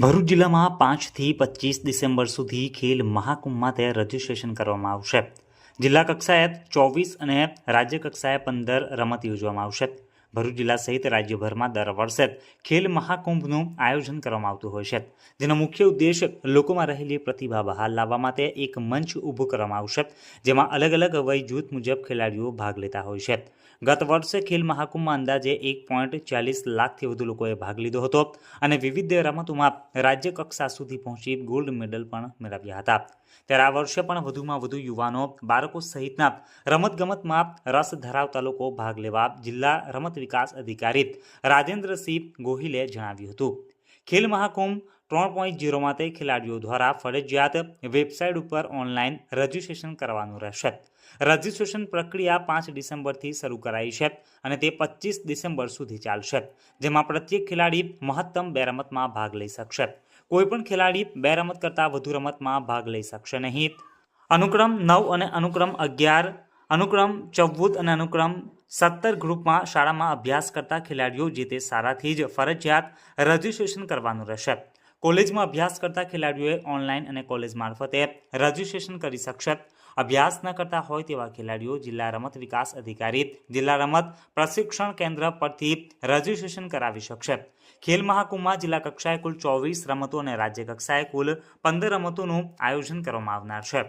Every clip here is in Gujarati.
ભરૂચ જિલ્લામાં પાંચથી પચીસ ડિસેમ્બર સુધી ખેલ મહાકુંભમાં તે રજીસ્ટ્રેશન કરવામાં આવશે. જિલ્લા કક્ષાએ ચોવીસ અને રાજ્ય કક્ષાએ પંદર રમત યોજવામાં આવશે. ભરૂચ જિલ્લા સહિત રાજ્યભરમાં દર વર્ષે ખેલ મહાકુંભનું આયોજન કરવામાં આવતું હોય છે. જેનો મુખ્ય ઉદ્દેશ લોકોમાં રહેલી પ્રતિભા બહાર લાવવા માટે એક મંચ ઊભું કરવામાં આવશે, જેમાં અલગ અલગ વય જૂથ મુજબ ખેલાડીઓ ભાગ લેતા હોય છે. ગત વર્ષે ખેલ મહાકુંભમાં અંદાજે એક પોઈન્ટ ચાલીસ લાખથી વધુ લોકોએ ભાગ લીધો હતો અને વિવિધ રમતોમાં રાજ્ય કક્ષા સુધી પહોંચી ગોલ્ડ મેડલ પણ મેળવ્યા હતા. ત્યારે આ વર્ષે પણ વધુમાં વધુ યુવાનો, બાળકો સહિતના રમતગમતમાં રસ ધરાવતા લોકો ભાગ લેવા જિલ્લા રમત વિકાસ અધિકારી રાજેન્દ્રસિંહ ગોહિલે જણાવ્યું હતું. ખેલ મહાકુંભ ત્રણ પોઈન્ટ ઝીરો માટે ખેલાડીઓ દ્વારા ફરજિયાત વેબસાઇટ ઉપર ઓનલાઈન રજીસ્ટ્રેશન કરવાનું રહેશે. રજીસ્ટ્રેશન પ્રક્રિયા પાંચ ડિસેમ્બરથી શરૂ કરાઈ છે અને તે પચીસ ડિસેમ્બર સુધી ચાલશે, જેમાં પ્રત્યેક ખેલાડી મહત્તમ બે રમતમાં ભાગ લઈ શકશે. કોઈપણ ખેલાડી બે રમત કરતાં વધુ રમતમાં ભાગ લઈ શકશે નહીં. અનુક્રમ નવ અને અનુક્રમ અગિયાર, અનુક્રમ ચૌદ અને અનુક્રમ સત્તર ગ્રુપમાં શાળામાં અભ્યાસ કરતા ખેલાડીઓ જે તે શાળાથી જ ફરજિયાત રજીસ્ટ્રેશન કરવાનું રહેશે. કોલેજમાં અભ્યાસ કરતા ખેલાડીઓએ ઓનલાઈન અને કોલેજ મારફતે રજીસ્ટ્રેશન કરી શકશે. અભ્યાસ ન કરતા હોય તેવા ખેલાડીઓ જિલ્લા રમત વિકાસ અધિકારી, જિલ્લા રમત પ્રશિક્ષણ કેન્દ્ર પરથી રજીસ્ટ્રેશન કરાવી શકશે. ખેલ મહાકુંભમાં જિલ્લા કક્ષાએ કુલ ચોવીસ રમતો અને રાજ્ય કક્ષાએ કુલ પંદર રમતોનું આયોજન કરવામાં આવનાર છે.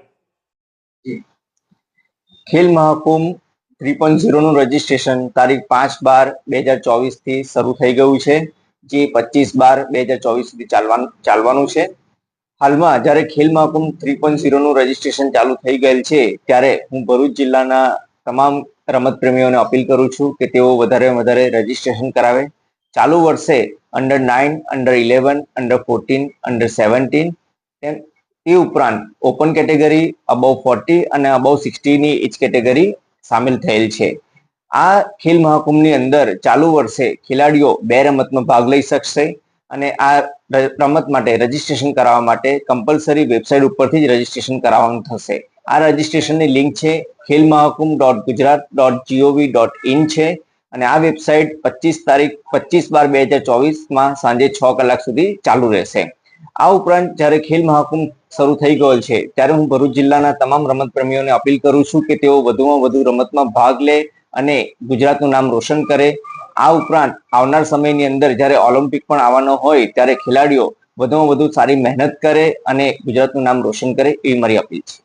ખેલ મહાકુંભ થ્રી પોઈન્ટ ઝીરોનું રજીસ્ટ્રેશન તારીખ પાંચ બાર બે હજાર ચોવીસથી શરૂ થઈ ગયું છે, જે પચીસ બાર બે હજાર ચોવીસ સુધી ચાલવાનું ચાલવાનું છે. હાલમાં જ્યારે ખેલ મહાકુંભ થ્રી પોઈન્ટ ઝીરોનું રજીસ્ટ્રેશન ચાલુ થઈ ગયેલ છે, ત્યારે હું ભરૂચ જિલ્લાના તમામ રમત પ્રેમીઓને અપીલ કરું છું કે તેઓ વધારે વધારે રજીસ્ટ્રેશન કરાવે. ચાલુ વર્ષે under nine under eleven under fourteen under seventeen તેમ, તે ઉપરાંત ઓપન કેટેગરી અબવ ફોર્ટી અને અબવ સિક્સટીની એજ કેટેગરી સામેલ થયેલ છે. આ ખેલ મહાકુંભની અંદર ચાલુ વર્ષે ખેલાડીઓ બે રમતમાં ભાગ લઈ શકશે અને આ રમત માટે રજીસ્ટ્રેશન કરાવવા માટે કમ્પલસરી વેબસાઇટ ઉપરથી જ રજીસ્ટ્રેશન કરાવવાનું થશે. આ રજીસ્ટ્રેશનની લિંક છે Khel Mahakumbh dot Gujarat dot GOV dot in છે અને આ વેબસાઇટ પચીસ તારીખ, પચીસ બાર બે હજાર ચોવીસમાં સાંજે છ કલાક સુધી ચાલુ રહેશે. આ ઉપરાંત જ્યારે ખેલ મહાકુંભ શરૂ થઈ ગયો છે, ત્યારે હું ભરૂચ જિલ્લાના તમામ રમત પ્રેમીઓને અપીલ કરું છું કે તેઓ વધુમાં વધુ રમતમાં ભાગ લે અને ગુજરાતનું નામ રોશન કરે. આ ઉપરાંત આવનાર સમયની અંદર જ્યારે ઓલિમ્પિક પણ આવવાનો હોય, ત્યારે ખેલાડીઓ વધુમાં વધુ સારી મહેનત કરે અને ગુજરાતનું નામ રોશન કરે એવી મારી અપીલ છે.